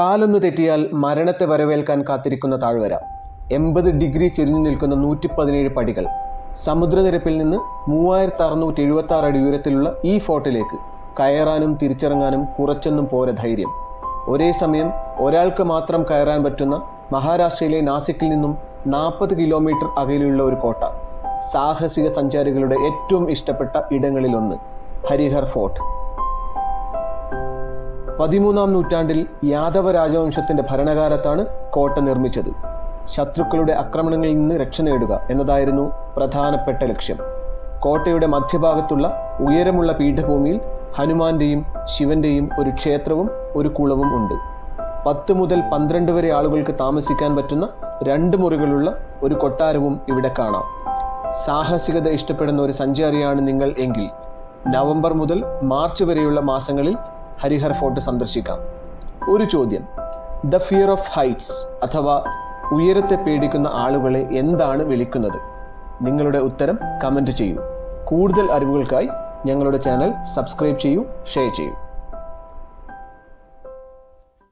കാലൊന്നു തെറ്റിയാൽ മരണത്തെ വരവേൽക്കാൻ കാത്തിരിക്കുന്ന താഴ്വര. എൺപത് ഡിഗ്രി ചെരിഞ്ഞു നിൽക്കുന്ന നൂറ്റി പതിനേഴ് പടികൾ. സമുദ്രനിരപ്പിൽ നിന്ന് മൂവായിരത്തി അറുന്നൂറ്റി എഴുപത്തി ആറ് അടി ഉയരത്തിലുള്ള ഈ ഫോർട്ടിലേക്ക് കയറാനും തിരിച്ചിറങ്ങാനും കുറച്ചൊന്നും പോരെ ധൈര്യം. ഒരേ സമയം ഒരാൾക്ക് മാത്രം കയറാൻ പറ്റുന്ന മഹാരാഷ്ട്രയിലെ നാസിക്കിൽ നിന്നും നാൽപ്പത് കിലോമീറ്റർ അകലെയുള്ള ഒരു കോട്ട. സാഹസിക സഞ്ചാരികളുടെ ഏറ്റവും ഇഷ്ടപ്പെട്ട ഇടങ്ങളിലൊന്ന് ഹരിഹർ ഫോർട്ട്. പതിമൂന്നാം നൂറ്റാണ്ടിൽ യാദവ രാജവംശത്തിന്റെ ഭരണകാലത്താണ് കോട്ട നിർമ്മിച്ചത്. ശത്രുക്കളുടെ ആക്രമണങ്ങളിൽ നിന്ന് രക്ഷ നേടുക എന്നതായിരുന്നു പ്രധാനപ്പെട്ട ലക്ഷ്യം. കോട്ടയുടെ മധ്യഭാഗത്തുള്ള ഉയരമുള്ള പീഠഭൂമിയിൽ ഹനുമാന്റെയും ശിവന്റെയും ഒരു ക്ഷേത്രവും ഒരു കുളവും ഉണ്ട്. പത്ത് മുതൽ പന്ത്രണ്ട് വരെ ആളുകൾക്ക് താമസിക്കാൻ പറ്റുന്ന രണ്ട് മുറികളുള്ള ഒരു കൊട്ടാരവും ഇവിടെ കാണാം. സാഹസികത ഇഷ്ടപ്പെടുന്ന ഒരു സഞ്ചാരിയാണ് നിങ്ങൾ എങ്കിൽ. നവംബർ മുതൽ മാർച്ച് വരെയുള്ള മാസങ്ങളിൽ ഹരിഹർ ഫോർട്ട് സന്ദർശിക്കാം. ഒരു ചോദ്യം. ദ ഫിയർ ഓഫ് ഹൈറ്റ്സ് അഥവാ ഉയരത്തെ പേടിക്കുന്ന ആളുകളെ എന്താണ് വിളിക്കുന്നത്? നിങ്ങളുടെ ഉത്തരം കമന്റ് ചെയ്യൂ. കൂടുതൽ അറിവുകൾക്കായി ഞങ്ങളുടെ ചാനൽ സബ്സ്ക്രൈബ് ചെയ്യൂ ഷെയർ ചെയ്യൂ.